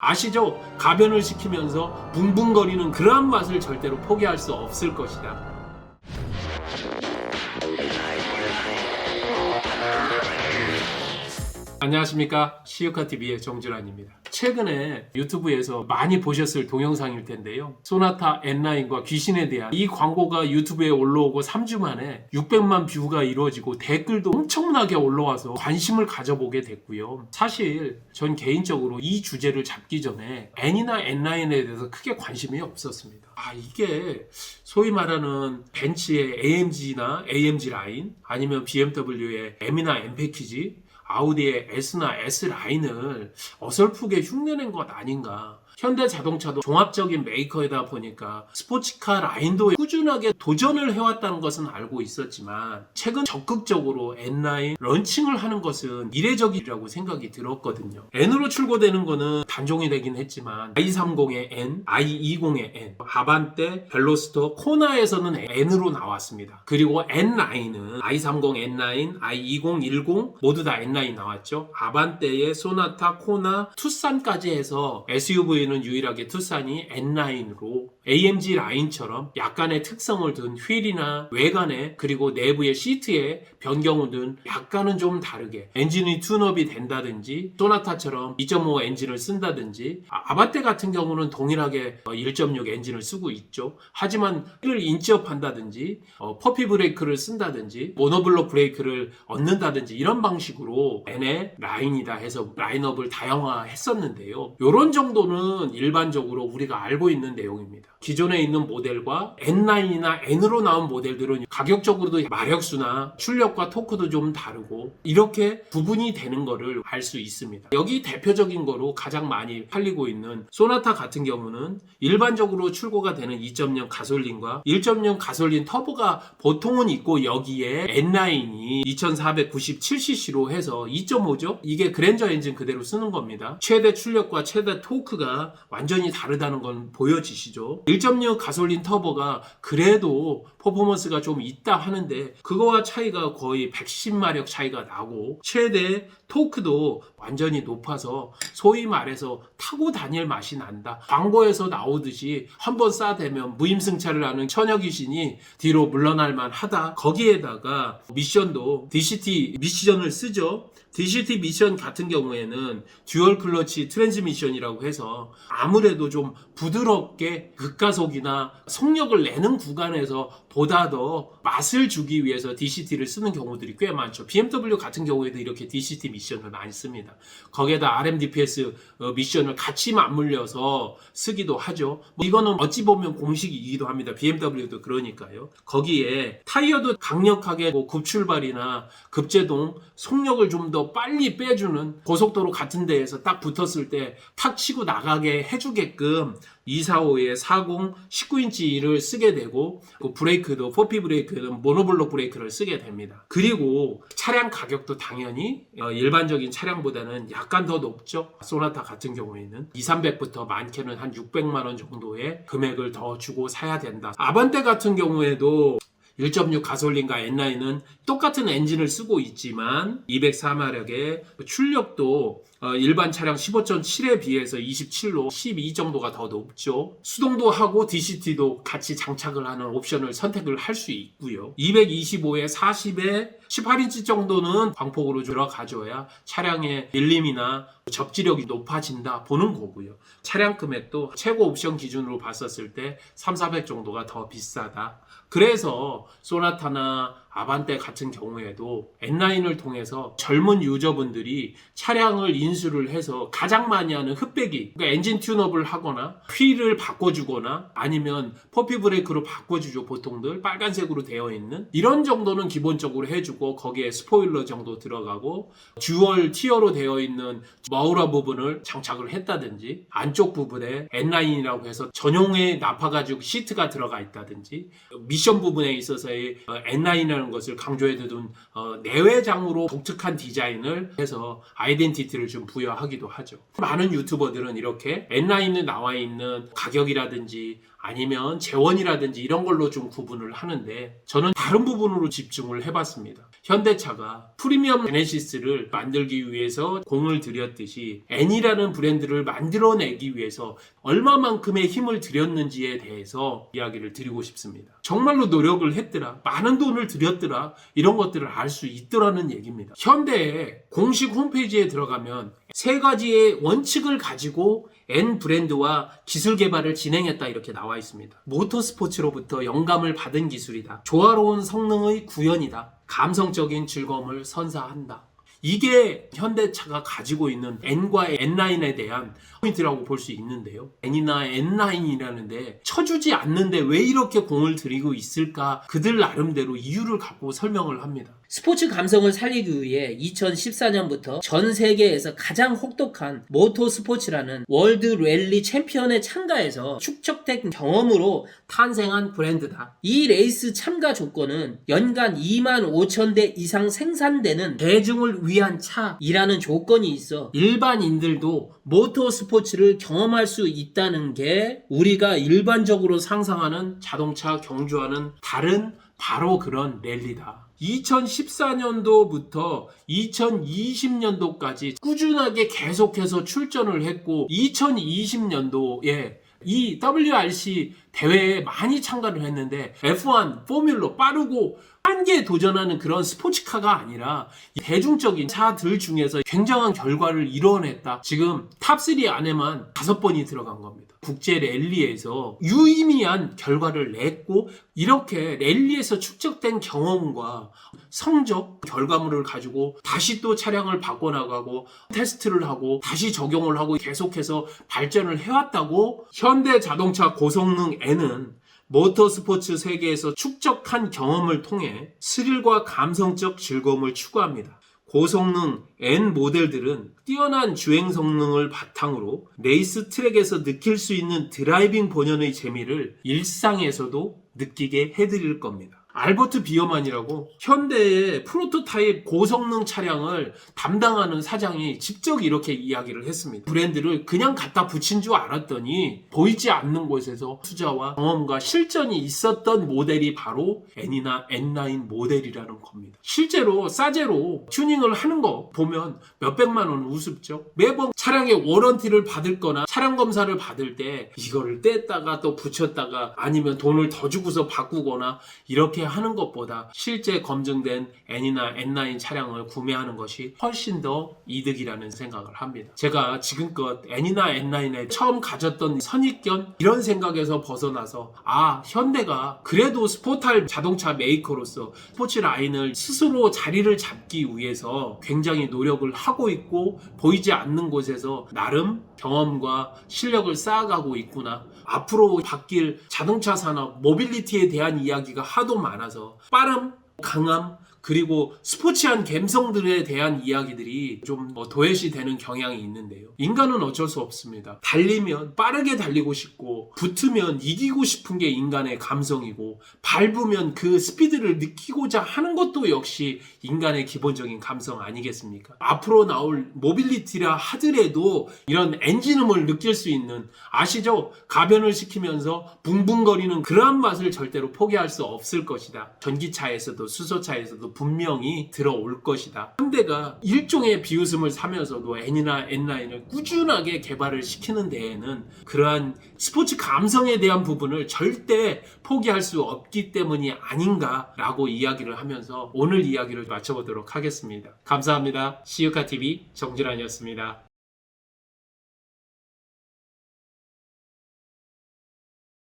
아시죠? 가변을 시키면서 붕붕거리는 그러한 맛을 절대로 포기할 수 없을 것이다. 안녕하십니까 시유카TV의 정준환입니다 최근에 유튜브에서 많이 보셨을 동영상일 텐데요. 소나타 N9과 귀신에 대한 이 광고가 유튜브에 올라오고 3주 만에 600만 뷰가 이루어지고 댓글도 엄청나게 올라와서 관심을 가져보게 됐고요. 사실 전 개인적으로 이 주제를 잡기 전에 N이나 N9에 대해서 크게 관심이 없었습니다. 아 이게 소위 말하는 벤츠의 AMG나 AMG 라인 아니면 BMW의 M이나 M 패키지 아우디의 S나 S 라인을 어설프게 흉내낸 것 아닌가. 현대 자동차도 종합적인 메이커이다 보니까 스포츠카 라인도 꾸준하게 도전을 해왔다는 것은 알고 있었지만 최근 적극적으로 N9 런칭을 하는 것은 이례적이라고 생각이 들었거든요. N으로 출고되는 거는 단종이 되긴 했지만 i30의 N, i20의 N, 아반떼, 벨로스터, 코나에서는 N으로 나왔습니다. 그리고 N9은 i30 N9, i20, 10 모두 다 N9 나왔죠. 아반떼의 소나타, 코나, 투싼까지 해서 SUV 는 유일하게 투싼이 N9으로 AMG 라인처럼 약간의 특성을 둔 휠이나 외관에 그리고 내부의 시트에 변경을 둔 약간은 좀 다르게 엔진이 튠업이 된다든지 소나타처럼 2.5 엔진을 쓴다든지 아, 아바떼 같은 경우는 동일하게 1.6 엔진을 쓰고 있죠. 하지만 휠을 인치업 한다든지 어, 퍼피 브레이크를 쓴다든지 모노블록 브레이크를 얻는다든지 이런 방식으로 N의 라인이다 해서 라인업을 다양화했었는데요. 이런 정도는 일반적으로 우리가 알고 있는 내용입니다. 기존에 있는 모델과 N9이나 N으로 나온 모델들은 가격적으로도 마력수나 출력과 토크도 좀 다르고 이렇게 구분이 되는 거를 알 수 있습니다. 여기 대표적인 거로 가장 많이 팔리고 있는 소나타 같은 경우는 일반적으로 출고가 되는 2.0 가솔린과 1.0 가솔린 터보가 보통은 있고 여기에 N9이 2497cc로 해서 2.5죠? 이게 그랜저 엔진 그대로 쓰는 겁니다. 최대 출력과 최대 토크가 완전히 다르다는 건 보여지시죠? 1.6 가솔린 터보가 그래도 퍼포먼스가 좀 있다 하는데 그거와 차이가 거의 110마력 차이가 나고 최대 토크도 완전히 높아서 소위 말해서 타고 다닐 맛이 난다. 광고에서 나오듯이 한번 싸대면 무임승차를 하는 처녀 귀신이 뒤로 물러날 만하다. 거기에다가 미션도 DCT 미션을 쓰죠. DCT 미션 같은 경우에는 듀얼 클러치 트랜스미션이라고 해서 아무래도 좀 부드럽게 극가속이나 속력을 내는 구간에서 보다 더 맛을 주기 위해서 DCT를 쓰는 경우들이 꽤 많죠. BMW 같은 경우에도 이렇게 DCT 미션을 많이 씁니다. 거기에다 RMDPS 어, 미션을 같이 맞물려서 쓰기도 하죠. 뭐 이거는 어찌 보면 공식이기도 합니다. BMW도 그러니까요. 거기에 타이어도 강력하게 뭐 급출발이나 급제동 속력을 좀 더 빨리 빼주는 고속도로 같은 데에서 딱 붙었을 때 탁 치고 나가게 해주게끔 245에 40 19인치를 쓰게 되고 그 브레이크도 4P 브레이크는 모노블록 브레이크를 쓰게 됩니다. 그리고 차량 가격도 당연히 어, 일반적인 차량보다는 약간 더 높죠. 소나타 같은 경우에는 2, 300부터 많게는 한 600만 원 정도의 금액을 더 주고 사야 된다. 아반떼 같은 경우에도 1.6 가솔린과 N9은 똑같은 엔진을 쓰고 있지만 204마력의 출력도 어, 일반 차량 15.7에 비해서 27로 12 정도가 더 높죠. 수동도 하고 DCT도 같이 장착을 하는 옵션을 선택을 할 수 있고요. 225에 40에 18인치 정도는 광폭으로 들어가줘야 차량의 밀림이나 접지력이 높아진다 보는 거고요. 차량 금액도 최고 옵션 기준으로 봤었을 때 3, 400 정도가 더 비싸다. 그래서 소나타나 아반떼 같은 경우에도 N9을 통해서 젊은 유저분들이 차량을 인수를 해서 가장 많이 하는 흑배기, 그러니까 엔진 튠업을 하거나 휠을 바꿔주거나 아니면 퍼피 브레이크로 바꿔주죠 보통들. 빨간색으로 되어 있는. 이런 정도는 기본적으로 해주고 거기에 스포일러 정도 들어가고 듀얼 티어로 되어 있는 마우라 부분을 장착을 했다든지 안쪽 부분에 N9이라고 해서 전용에 납아가지고 시트가 들어가 있다든지 미션 부분에 있어서의 어, N9이라 는 것을 강조해둔 어, 내외장으로 독특한 디자인을 해서 아이덴티티를 좀 부여하기도 하죠. 많은 유튜버들은 이렇게 N9에 나와 있는 가격이라든지 아니면 재원이라든지 이런 걸로 좀 구분을 하는데 저는 다른 부분으로 집중을 해봤습니다. 현대차가 프리미엄 제네시스를 만들기 위해서 공을 들였듯이 N이라는 브랜드를 만들어내기 위해서 얼마만큼의 힘을 들였는지에 대해서 이야기를 드리고 싶습니다. 정말로 노력을 했더라. 많은 돈을 들였더라. 이런 것들을 알 수 있더라는 얘기입니다. 현대의 공식 홈페이지에 들어가면 세 가지의 원칙을 가지고 N 브랜드와 기술 개발을 진행했다 이렇게 나와 있습니다. 모터스포츠로부터 영감을 받은 기술이다. 조화로운 성능의 구현이다. 감성적인 즐거움을 선사한다. 이게 현대차가 가지고 있는 N과 N9에 대한 포인트라고 볼 수 있는데요. N이나 N9이라는데 쳐주지 않는데 왜 이렇게 공을 들이고 있을까? 그들 나름대로 이유를 갖고 설명을 합니다. 스포츠 감성을 살리기 위해 2014년부터 전 세계에서 가장 혹독한 모토 스포츠라는 월드 랠리 챔피언에 참가해서 축적된 경험으로 탄생한 브랜드다. 이 레이스 참가 조건은 연간 2만 5천 대 이상 생산되는 대중을 위한 차이라는 조건이 있어 일반인들도 모토 스포츠 를 경험할 수 있다는 게 우리가 일반적으로 상상하는 자동차 경주와는 다른 바로 그런 랠리다. 2014년도부터 2020년도까지 꾸준하게 계속해서 출전을 했고 2020년도에 이 WRC 대회에 많이 참가를 했는데 F1 포뮬러 빠르고 한계에 도전하는 그런 스포츠카가 아니라 이 대중적인 차들 중에서 굉장한 결과를 이뤄냈다. 지금 탑3 안에만 다섯 번이 들어간 겁니다. 국제 랠리에서 유의미한 결과를 냈고 이렇게 랠리에서 축적된 경험과 성적 결과물을 가지고 다시 또 차량을 바꿔나가고 테스트를 하고 다시 적용을 하고 계속해서 발전을 해왔다고 현대 자동차 고성능 N은 모터스포츠 세계에서 축적한 경험을 통해 스릴과 감성적 즐거움을 추구합니다. 고성능 N 모델들은 뛰어난 주행 성능을 바탕으로 레이스 트랙에서 느낄 수 있는 드라이빙 본연의 재미를 일상에서도 느끼게 해드릴 겁니다. 알버트 비어만이라고 현대의 프로토타입 고성능 차량을 담당하는 사장이 직접 이렇게 이야기를 했습니다. 브랜드를 그냥 갖다 붙인 줄 알았더니 보이지 않는 곳에서 투자와 경험과 실전이 있었던 모델이 바로 N이나 N9 모델이라는 겁니다. 실제로 싸제로 튜닝을 하는 거 보면 몇백만 원 우습죠. 매번 차량의 워런티를 받을 거나 차량 검사를 받을 때 이거를 뗐다가 또 붙였다가 아니면 돈을 더 주고서 바꾸거나 이렇게 하는 것보다 실제 검증된 N이나 N9 차량을 구매하는 것이 훨씬 더 이득이라는 생각을 합니다. 제가 지금껏 N이나 N9에 처음 가졌던 선입견 이런 생각에서 벗어나서 아 현대가 그래도 스포탈 자동차 메이커로서 스포츠 라인을 스스로 자리를 잡기 위해서 굉장히 노력을 하고 있고 보이지 않는 곳에서 나름 경험과 실력을 쌓아가고 있구나. 앞으로 바뀔 자동차 산업, 모빌리티에 대한 이야기가 하도 많 아서 빠름, 강함, 그리고 스포츠한 감성들에 대한 이야기들이 좀 뭐 도외시 되는 경향이 있는데요. 인간은 어쩔 수 없습니다. 달리면 빠르게 달리고 싶고 붙으면 이기고 싶은 게 인간의 감성이고 밟으면 그 스피드를 느끼고자 하는 것도 역시 인간의 기본적인 감성 아니겠습니까? 앞으로 나올 모빌리티라 하더라도 이런 엔진음을 느낄 수 있는 아시죠? 가변을 시키면서 붕붕거리는 그러한 맛을 절대로 포기할 수 없을 것이다. 전기차에서도 수소차에서도 분명히 들어올 것이다. 현대가 일종의 비웃음을 사면서도 N이나 N9을 꾸준하게 개발을 시키는 데에는 그러한 스포츠 감성에 대한 부분을 절대 포기할 수 없기 때문이 아닌가라고 이야기를 하면서 오늘 이야기를 마쳐보도록 하겠습니다. 감사합니다. 시유카TV 정준환이었습니다.